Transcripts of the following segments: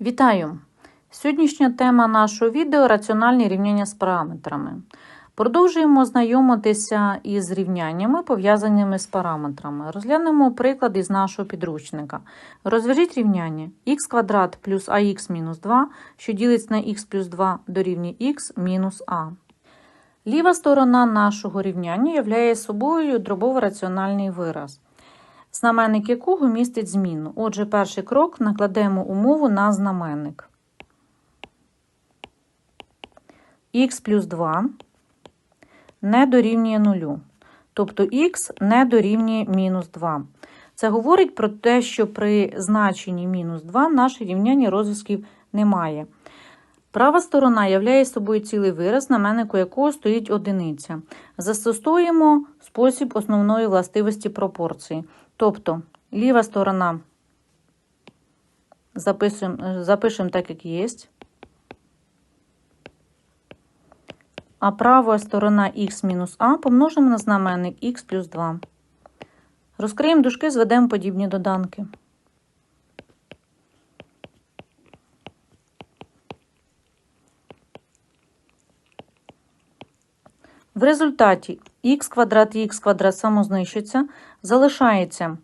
Вітаю! Сьогоднішня тема нашого відео раціональні рівняння з параметрами. Продовжуємо знайомитися із рівняннями, пов'язаними з параметрами. Розглянемо приклад із нашого підручника. Розв'яжіть рівняння х квадрат плюс ах мінус 2, що ділиться на х плюс 2 дорівнює х мінус а. Ліва сторона нашого рівняння являє собою дробово-раціональний вираз знаменник якого містить зміну. Отже, перший крок накладемо умову на знаменник. х плюс 2 не дорівнює 0. Тобто х не дорівнює мінус 2. Це говорить про те, що при значенні мінус 2 наше рівняння розв'язків немає. Права сторона являє собою цілий вираз, знаменнику якого стоїть одиниця. Застосуємо спосіб основної властивості пропорції. Тобто ліва сторона записуємо, запишемо так, як є. А права сторона х мінус а помножимо на знаменник х плюс 2. Розкриємо дужки, зведемо подібні доданки. В результаті х квадрат і х квадрат самознищиться, залишається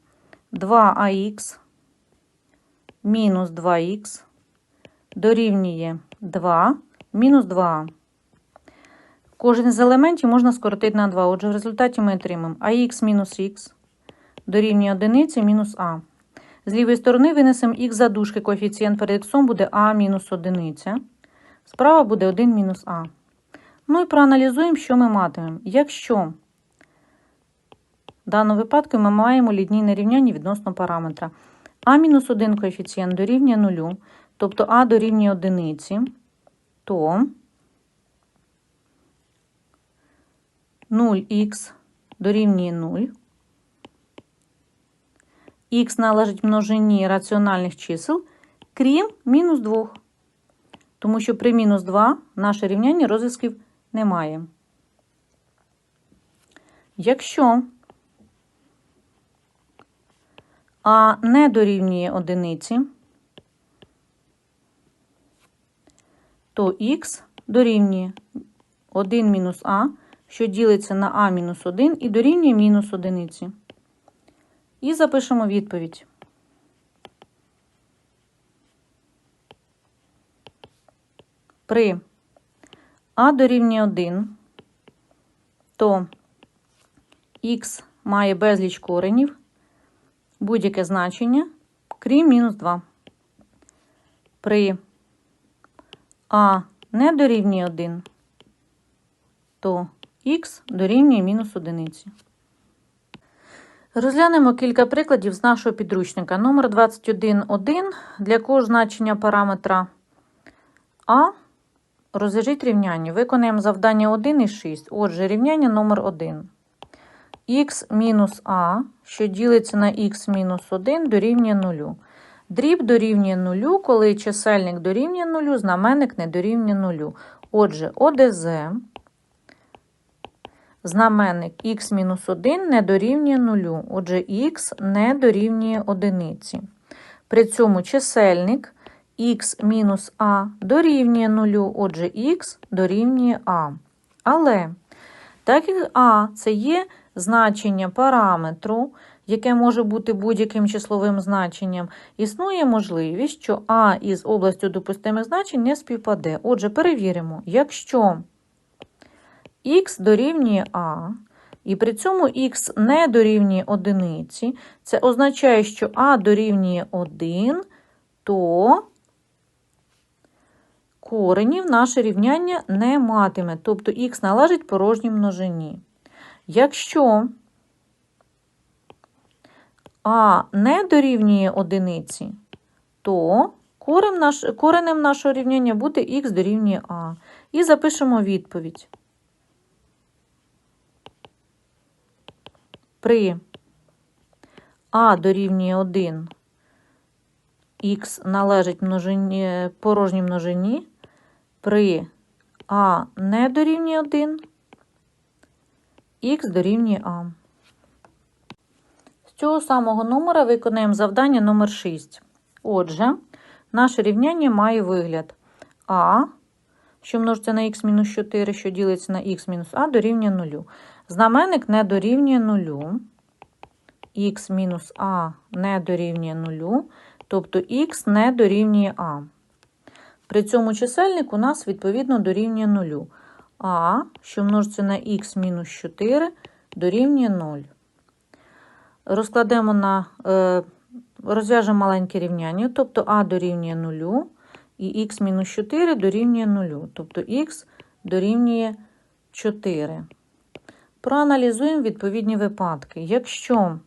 2ах мінус 2х дорівнює 2 мінус 2а. Кожен з елементів можна скоротити на 2. Отже, в результаті ми отримаємо ах мінус х дорівнює 1 мінус а. З лівої сторони винесемо х за дужки, коефіцієнт перед х буде а мінус 1. Справа буде 1 мінус а. Ну і проаналізуємо, що ми матимемо. Якщо в даному випадку ми маємо лінійне рівняння відносно параметра а-1 коефіцієнт дорівнює 0, тобто а дорівнює 1, то 0х дорівнює 0. Х належить множині раціональних чисел, крім мінус 2. Тому що при мінус 2 наше рівняння розв'язків немає. Якщо А не дорівнює одиниці, то х дорівнює 1 мінус а, що ділиться на а мінус 1 і дорівнює мінус одиниці. І запишемо відповідь. При а дорівнює 1, то х має безліч коренів, будь-яке значення, крім мінус 2. При а не дорівнює 1, то х дорівнює мінус 1. Розглянемо кілька прикладів з нашого підручника. Номер 21.1 для кожного значення параметра а Розв'яжіть рівняння. Виконаємо завдання 1 і 6. Отже, рівняння номер 1. Х мінус а, що ділиться на х мінус 1, дорівнює 0. Дріб дорівнює 0, коли чисельник дорівнює 0, знаменник не дорівнює 0. Отже, ОДЗ, знаменник х мінус 1 не дорівнює 0. Отже, х не дорівнює 1. При цьому чисельник х мінус а дорівнює 0, отже, х дорівнює а. Але, так як а це є значення параметру, яке може бути будь-яким числовим значенням, існує можливість, що а із областю допустимих значень не співпаде. Отже, перевіримо, якщо х дорівнює а, і при цьому х не дорівнює одиниці, це означає, що а дорівнює 1, то коренів наше рівняння не матиме, тобто х належить порожній множині. Якщо а не дорівнює одиниці, то коренем, наш, коренем нашого рівняння буде х дорівнює а. І запишемо відповідь. При а дорівнює 1, х належить множині, порожній множині, при А не дорівнює 1, х дорівнює А. З цього самого номера виконаємо завдання номер 6. Отже, Наше рівняння має вигляд А, що множиться на х мінус 4, що ділиться на х мінус а, дорівнює 0. Знаменник не дорівнює 0. х мінус а не дорівнює 0, тобто х не дорівнює а. При цьому чисельник у нас відповідно дорівнює 0. А, що множиться на х мінус 4, дорівнює 0. Розкладемо на, е, розв'яжемо маленьке рівняння, тобто а дорівнює 0 і х мінус 4 дорівнює 0, тобто х дорівнює 4. Проаналізуємо відповідні випадки. Якщо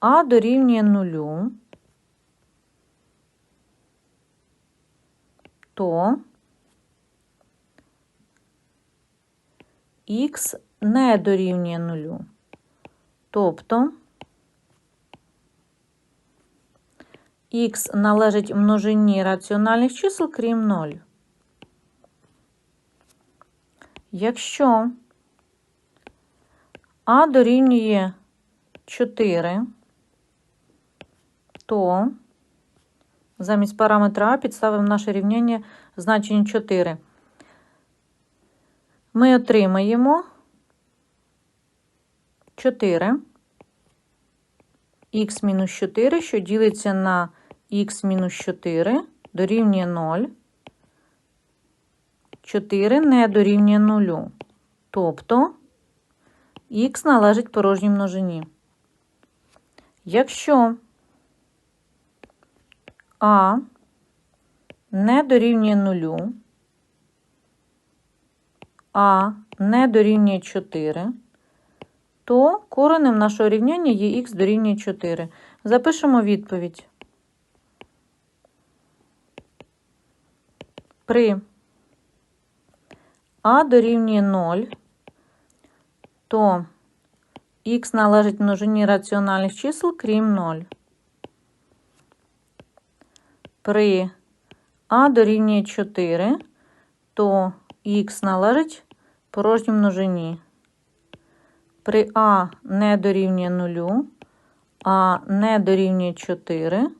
а дорівнює 0, то х не дорівнює 0. Тобто х належить множині раціональних чисел, крім 0. Якщо а дорівнює 4, то замість параметра А підставимо наше рівняння значення 4. Ми отримаємо 4 х мінус 4, що ділиться на х мінус 4, дорівнює 0. 4 не дорівнює 0. Тобто х належить порожній множині. Якщо а не дорівнює 0, а не дорівнює 4, то коренем нашого рівняння є х дорівнює 4. Запишемо відповідь. При а дорівнює 0, то х належить множині раціональних чисел, крім 0. При а дорівнює 4, то х належить порожній множині. При а не дорівнює 0, а не дорівнює 4,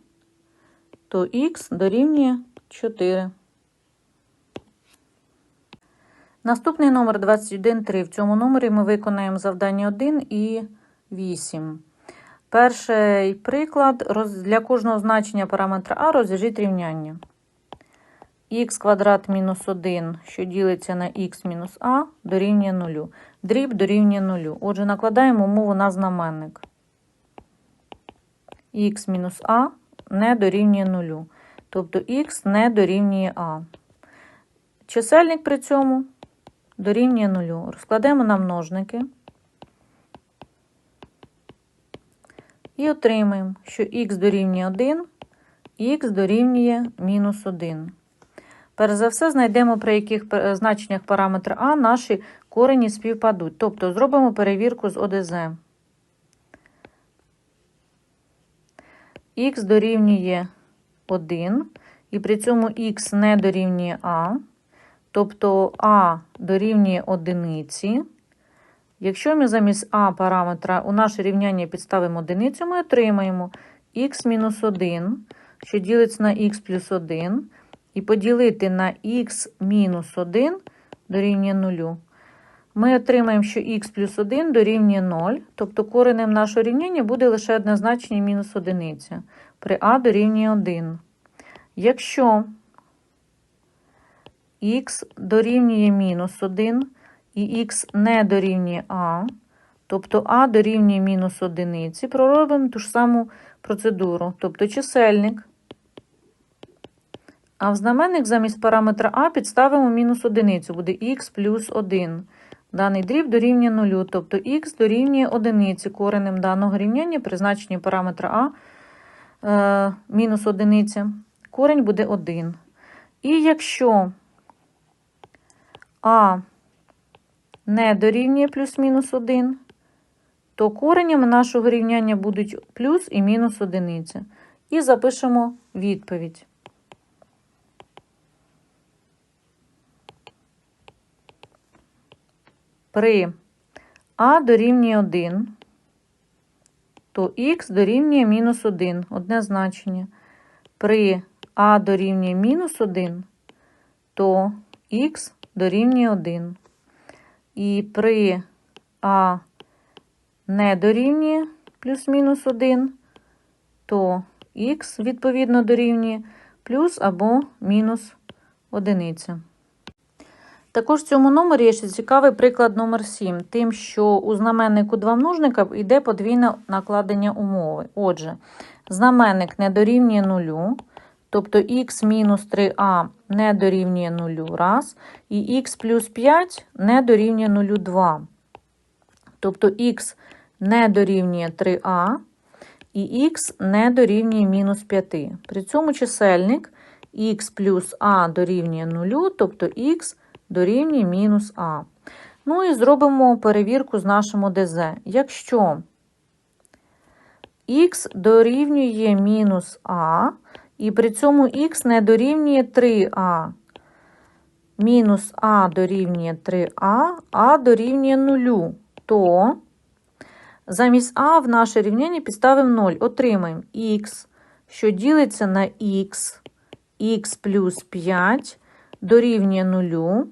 то х дорівнює 4. Наступний номер 21.3. В цьому номері ми виконаємо завдання 1 і 8. Перший приклад. Для кожного значення параметра А розв'яжіть рівняння. Х квадрат мінус 1, що ділиться на х мінус а, дорівнює 0. Дріб дорівнює 0. Отже, накладаємо умову на знаменник. х мінус а не дорівнює 0. Тобто х не дорівнює а. Чисельник при цьому дорівнює 0. Розкладемо на множники. І отримаємо, що х дорівнює 1, х дорівнює мінус 1. Перш за все, знайдемо, при яких значеннях параметра А наші корені співпадуть. Тобто зробимо перевірку з ОДЗ. Х дорівнює 1, і при цьому х не дорівнює А, тобто А дорівнює одиниці. Якщо ми замість А параметра у наше рівняння підставимо одиницю, ми отримаємо х-1, що ділиться на х плюс 1, і поділити на х мінус 1 дорівнює 0. Ми отримаємо, що х плюс 1 дорівнює 0, тобто коренем нашого рівняння буде лише одне значення мінус 1. При а дорівнює 1. Якщо х дорівнює мінус 1, і х не дорівнює а, тобто а дорівнює мінус одиниці, проробимо ту ж саму процедуру. Тобто чисельник. А в знаменник замість параметра а підставимо мінус одиницю, буде х плюс 1. Даний дріб дорівнює 0, тобто х дорівнює одиниці коренем даного рівняння при значенні параметра а е, мінус одиниця. Корень буде 1. І якщо а не дорівнює плюс-мінус 1, то коренями нашого рівняння будуть плюс і мінус одиниця. І запишемо відповідь. При А дорівнює 1, то х дорівнює мінус 1. Одне значення. При а дорівнює мінус 1, то х дорівнює 1. І при а не дорівнює плюс-мінус 1, то х відповідно дорівнює плюс або мінус одиниця. Також в цьому номері є ще цікавий приклад номер 7, тим, що у знаменнику два множника йде подвійне накладення умови. Отже, знаменник не дорівнює нулю, тобто х мінус 3а не дорівнює нулю раз, і х плюс 5 не дорівнює нулю 2. Тобто х не дорівнює 3а, і х не дорівнює мінус 5. При цьому чисельник х плюс а дорівнює 0, тобто х дорівнює мінус а. Ну і зробимо перевірку з нашим ОДЗ. Якщо х дорівнює мінус а, і при цьому х не дорівнює 3а, мінус а дорівнює 3а, а дорівнює 0, то замість а в наше рівняння підставимо 0. Отримаємо х, що ділиться на х, х плюс 5 дорівнює 0.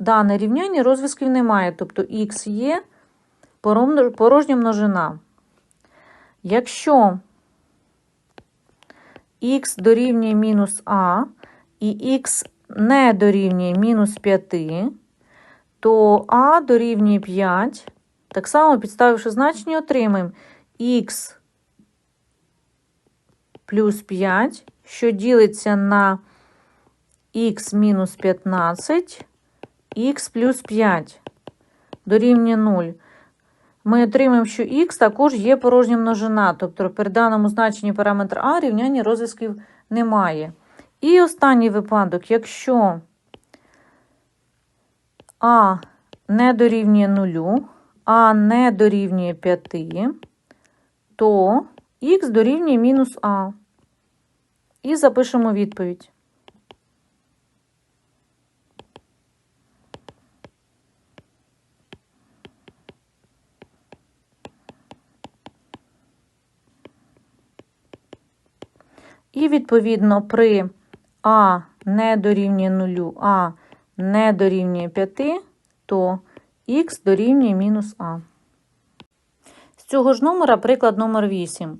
Дане рівняння розв'язків немає, тобто х є порожня множина. Якщо х дорівнює мінус а і х не дорівнює мінус 5, то а дорівнює 5. Так само, підставивши значення, отримаємо х плюс 5, що ділиться на х мінус 15, х плюс 5 дорівнює 0. Ми отримаємо, що х також є порожня множина, тобто при даному значенні параметр а рівняння розв'язків немає. І останній випадок, якщо а не дорівнює 0, а не дорівнює 5, то х дорівнює мінус а. І запишемо відповідь. І, відповідно, при А не дорівнює 0, А не дорівнює 5, то х дорівнює мінус А. З цього ж номера приклад номер 8.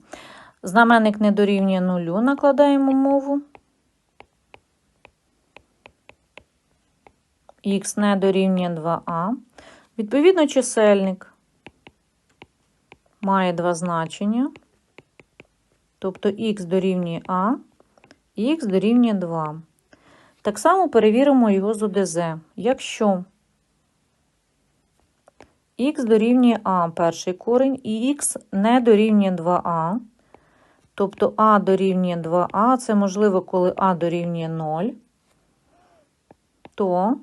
Знаменник не дорівнює 0, накладаємо мову. Х не дорівнює 2а. Відповідно, чисельник має два значення. Тобто х дорівнює А х дорівнює 2. Так само перевіримо його з ОДЗ. Якщо х дорівнює А перший корень і х не дорівнює 2а, тобто А дорівнює 2а, це можливо, коли А дорівнює 0, то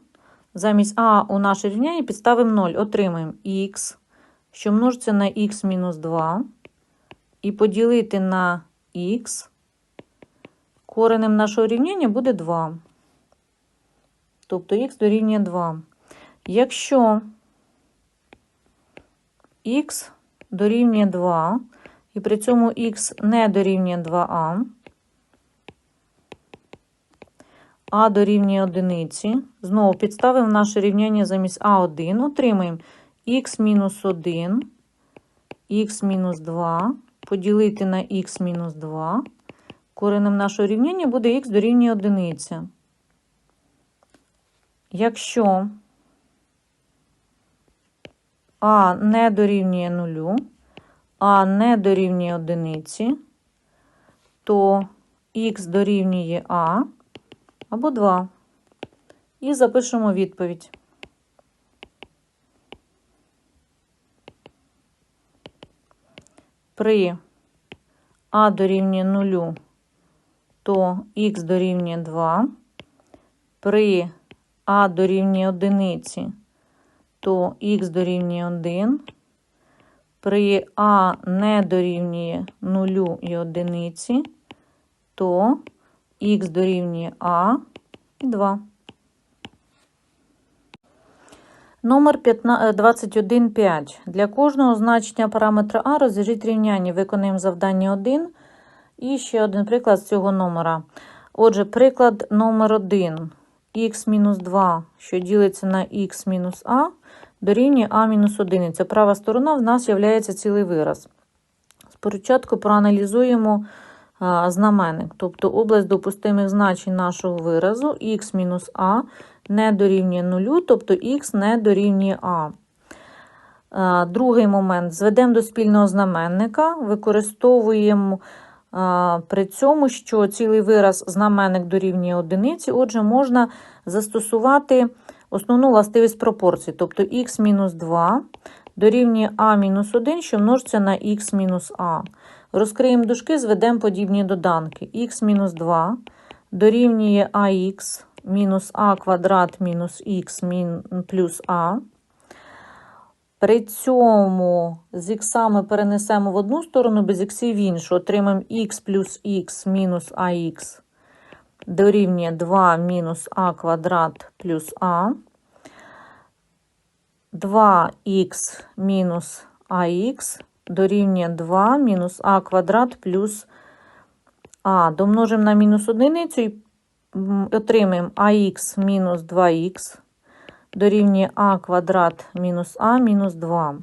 замість А у наше рівняння підставимо 0, отримаємо х, що множиться на х мінус 2, і поділити на х, коренем нашого рівняння буде 2. Тобто х дорівнює 2. Якщо х дорівнює 2, і при цьому х не дорівнює 2а, а дорівнює 1, знову підставимо наше рівняння замість а1, отримаємо х мінус 1, х мінус 2, поділити на х мінус 2. Коренем нашого рівняння буде х дорівнює 1. Якщо а не дорівнює 0, а не дорівнює 1, то х дорівнює а або 2. І запишемо відповідь. При а дорівнює 0, то х дорівнює 2. При а дорівнює 1, то х дорівнює 1. При а не дорівнює 0 і 1, то х дорівнює а і 2. Номер 21.5. Для кожного значення параметра А розв'яжіть рівняння. Виконуємо завдання 1. І ще один приклад з цього номера. Отже, приклад номер 1. х-2, що ділиться на х-а, дорівнює а-1. Це права сторона в нас є цілий вираз. Спочатку проаналізуємо знаменник, тобто область допустимих значень нашого виразу х-а не дорівнює 0, тобто х не дорівнює а. А, Другий момент. Зведемо до спільного знаменника, використовуємо при цьому, що цілий вираз знаменник дорівнює одиниці, отже, можна застосувати основну властивість пропорцій, тобто х-2 дорівнює а-1, що множиться на х-а. Розкриємо дужки, зведемо подібні доданки. х-2 дорівнює ах мінус а квадрат мінус х плюс а. При цьому з х перенесемо в одну сторону, без х в іншу. Отримаємо х плюс х мінус ах дорівнює 2 мінус а квадрат плюс а. 2х мінус ах дорівнює 2 мінус а квадрат плюс а. Домножимо на мінус одиницю і отримаємо ах мінус 2х дорівнює а квадрат мінус а мінус 2.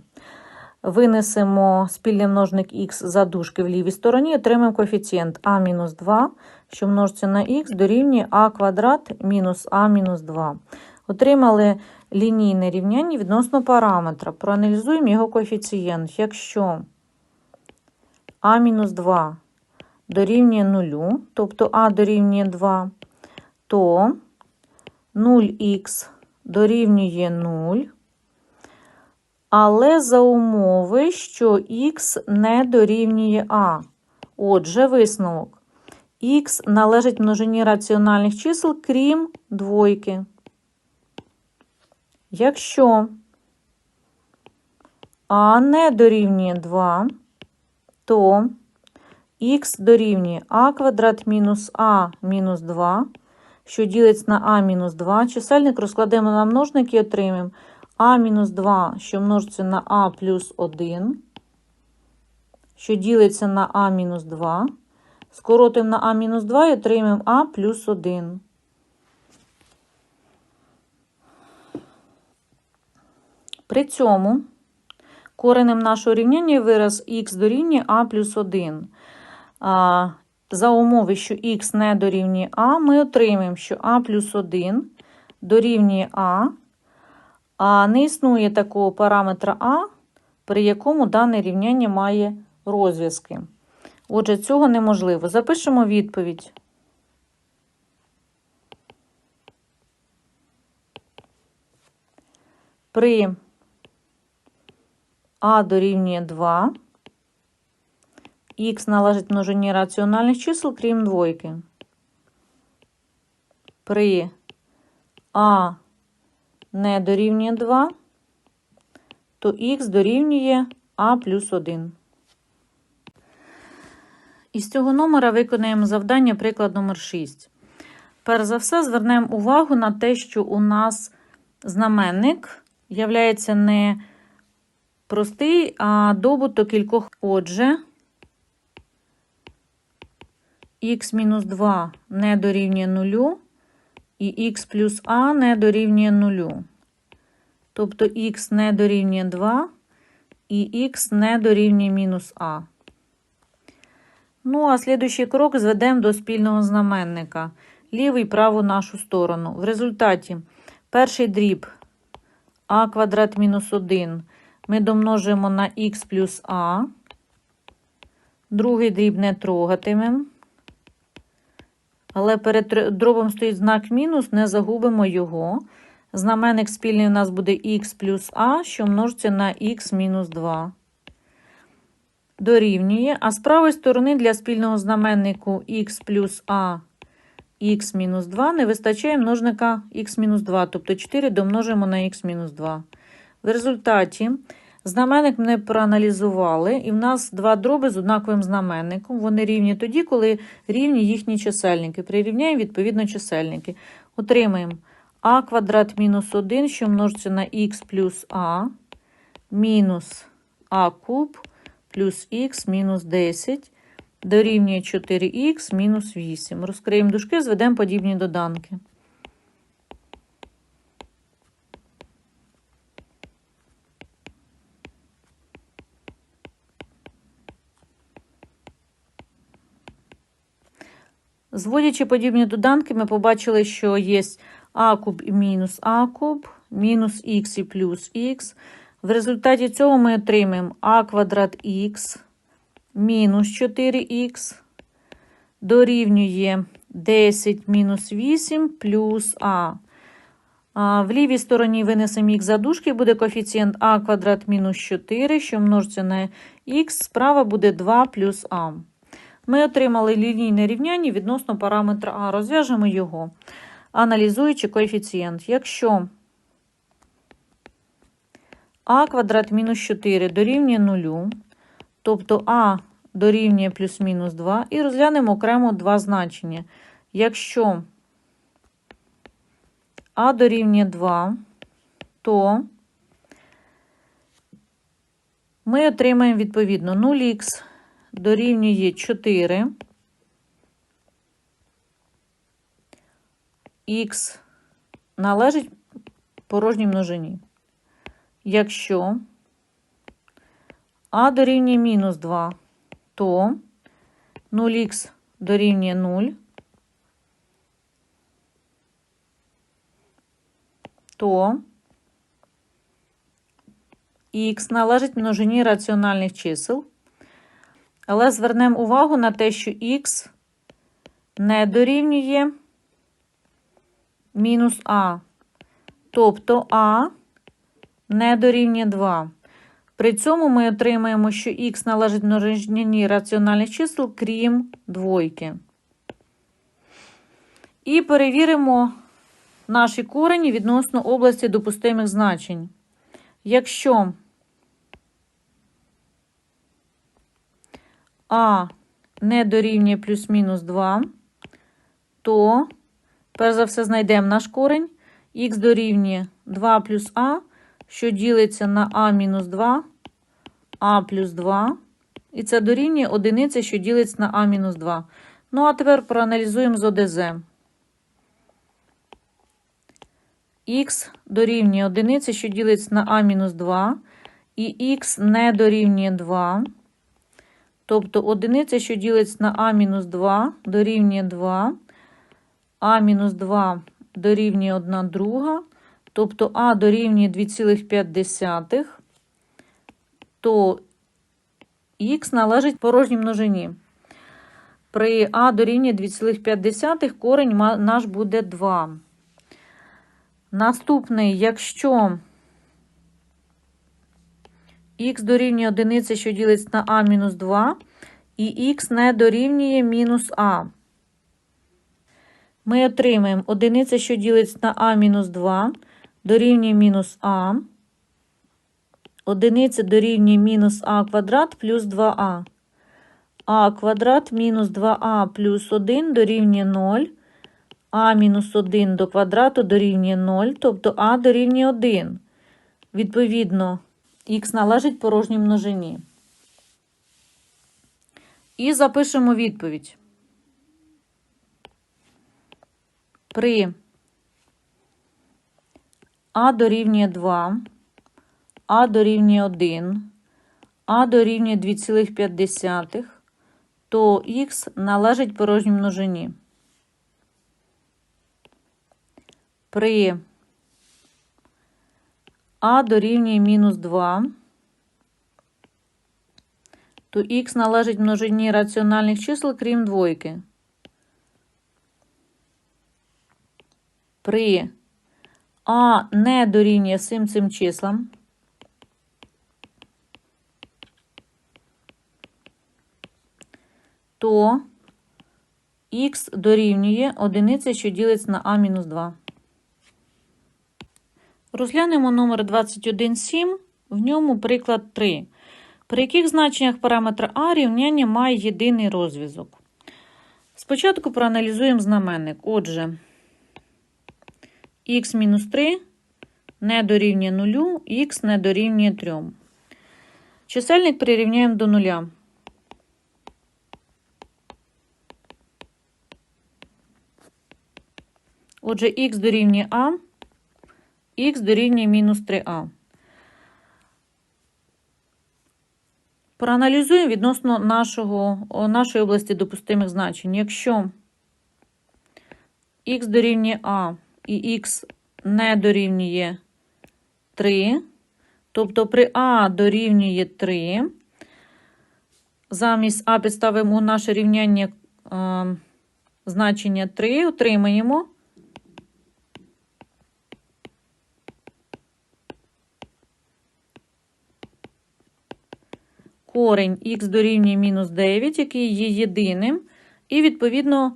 Винесемо спільний множник х за дужки в лівій стороні, отримаємо коефіцієнт а мінус 2, що множиться на х дорівнює а квадрат мінус а мінус 2. Отримали лінійне рівняння відносно параметра. Проаналізуємо його коефіцієнт. Якщо А мінус 2 дорівнює 0, тобто а дорівнює 2, то 0х дорівнює 0, але за умови, що х не дорівнює а. Отже, висновок. Х належить множині раціональних чисел, крім двойки. Якщо а не дорівнює 2, то х дорівнює а квадрат мінус а мінус 2, що ділиться на а мінус 2. Чисельник розкладемо на множник і отримаємо а мінус 2, що множиться на а плюс 1, що ділиться на а мінус 2. Скоротимо на а мінус 2 і отримаємо а плюс 1. При цьому коренем нашого рівняння вираз х дорівнює а плюс 1. За умови, що х не дорівнює а, ми отримаємо, що а плюс 1 дорівнює а, а не існує такого параметра а, при якому дане рівняння має розв'язки. Отже, цього неможливо. Запишемо відповідь. При а дорівнює 2, х належить множині раціональних чисел, крім двойки. При а не дорівнює 2, то х дорівнює а плюс 1. Із цього номера виконаємо завдання приклад номер 6. Перш за все, звернемо увагу на те, що у нас знаменник являється не простий, а добуток кількох. Отже, х-2 не дорівнює 0, і х плюс а не дорівнює 0. Тобто х не дорівнює 2, і х не дорівнює мінус а. Ну, а слідуючий крок зведемо до спільного знаменника. Лівий і праву нашу сторону. В результаті перший дріб а квадрат мінус 1 ми домножимо на х плюс а. Другий дріб не трогатимемо. Але перед дробом стоїть знак мінус, не загубимо його. Знаменник спільний у нас буде х плюс а, що множиться на х мінус 2 дорівнює, а з правої сторони для спільного знаменнику х плюс а х мінус 2 не вистачає множника х мінус 2, тобто 4 домножимо на х мінус 2. В результаті знаменник ми проаналізували, і в нас два дроби з однаковим знаменником. Вони рівні тоді, коли рівні їхні чисельники. Прирівняємо відповідно чисельники. Отримаємо а квадрат мінус 1, що множиться на х плюс а, мінус а куб плюс х мінус 10 дорівнює 4х мінус 8. Розкриємо дужки, зведемо подібні доданки. Зводячи подібні доданки, ми побачили, що є а куб і мінус а куб, мінус х і плюс х. В результаті цього ми отримаємо а квадрат х мінус 4х дорівнює 10 мінус 8 плюс а. В лівій стороні винесемо х за дужки, буде коефіцієнт а квадрат мінус 4, що множиться на х, справа буде 2 плюс а. Ми отримали лінійне рівняння відносно параметра А. Розв'яжемо його, аналізуючи коефіцієнт. Якщо А квадрат мінус 4 дорівнює 0, тобто А дорівнює плюс-мінус 2, і розглянемо окремо два значення. Якщо А дорівнює 2, то ми отримаємо відповідно 0х дорівнює 4. Х належить порожній множині. Якщо А дорівнює мінус 2, то 0х дорівнює 0, то х належить множині раціональних чисел. Але звернемо увагу на те, що х не дорівнює мінус а. Тобто а не дорівнює 2. При цьому ми отримаємо, що х належить множині раціональних чисел, крім двойки. І перевіримо наші корені відносно області допустимих значень. Якщо А не дорівнює плюс-мінус 2, то, перш за все, знайдемо наш корень. Х дорівнює 2 плюс А, що ділиться на А мінус 2, А плюс 2. І це дорівнює одиниці, що ділиться на А мінус 2. Ну, а тепер проаналізуємо з ОДЗ. Х дорівнює одиниці, що ділиться на А мінус 2, і х не дорівнює 2. Тобто одиниця, що ділиться на А-2, дорівнює 2, А-2 дорівнює 1 друга, тобто А дорівнює 2,5, то х належить порожній множині. При А дорівнює 2,5 корень наш буде 2. Наступний, якщо х дорівнює одиниці, що ділиться на а мінус 2, і х не дорівнює мінус а. Ми отримаємо одиниця, що ділиться на а мінус 2, дорівнює мінус а. Одиниця дорівнює мінус а квадрат плюс 2а. а квадрат мінус 2а плюс 1 дорівнює 0. а мінус 1 до квадрату дорівнює 0, тобто а дорівнює 1. Відповідно, х належить порожній множині. І запишемо відповідь. При А дорівнює 2, А дорівнює 1, А дорівнює 2,5, то х належить порожній множині. При а дорівнює мінус 2, то х належить множині раціональних чисел, крім двойки. При А не дорівнює всім цим числам, то х дорівнює одиниці, що ділиться на А-2. Розглянемо номер 21.7, в ньому приклад 3, при яких значеннях параметра А рівняння має єдиний розв'язок. Спочатку проаналізуємо знаменник. Отже, х-3 не дорівнює 0, х не дорівнює 3. Чисельник прирівняємо до нуля. Отже, х дорівнює а, х дорівнює мінус 3а. Проаналізуємо відносно нашого, нашої області допустимих значень. Якщо х дорівнює а і х не дорівнює 3, тобто при а дорівнює 3, замість а підставимо наше рівняння е, значення 3, отримаємо корень х дорівнює мінус 9, який є єдиним, і, відповідно,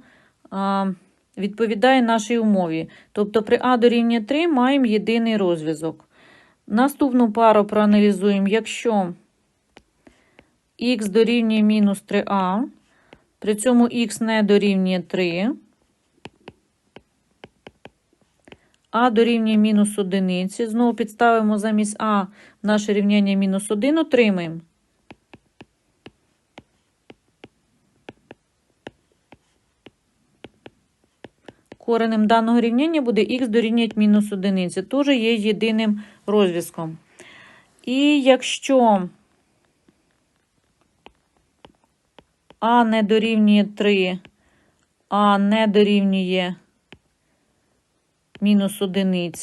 відповідає нашій умові. Тобто при а дорівнює 3 маємо єдиний розв'язок. Наступну пару проаналізуємо, якщо х дорівнює мінус 3а, при цьому х не дорівнює 3, а дорівнює мінус 1. Знову підставимо замість а наше рівняння мінус 1, отримаємо. Коренем даного рівняння буде х дорівнює мінус 1. Це теж є єдиним розв'язком. І якщо а не дорівнює 3, а не дорівнює мінус 1,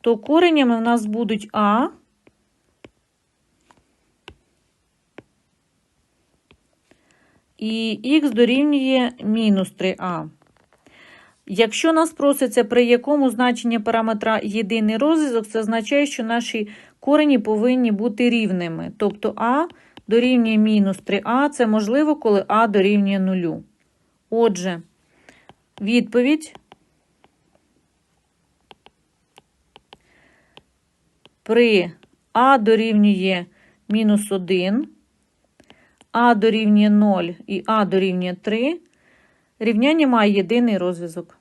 то коренями в нас будуть а і х дорівнює мінус 3а. Якщо нас проситься, при якому значенні параметра єдиний розв'язок, це означає, що наші корені повинні бути рівними. Тобто а дорівнює мінус 3а, це можливо, коли а дорівнює 0. Отже, відповідь при а дорівнює мінус 1, а дорівнює 0 і а дорівнює 3, рівняння має єдиний розв'язок.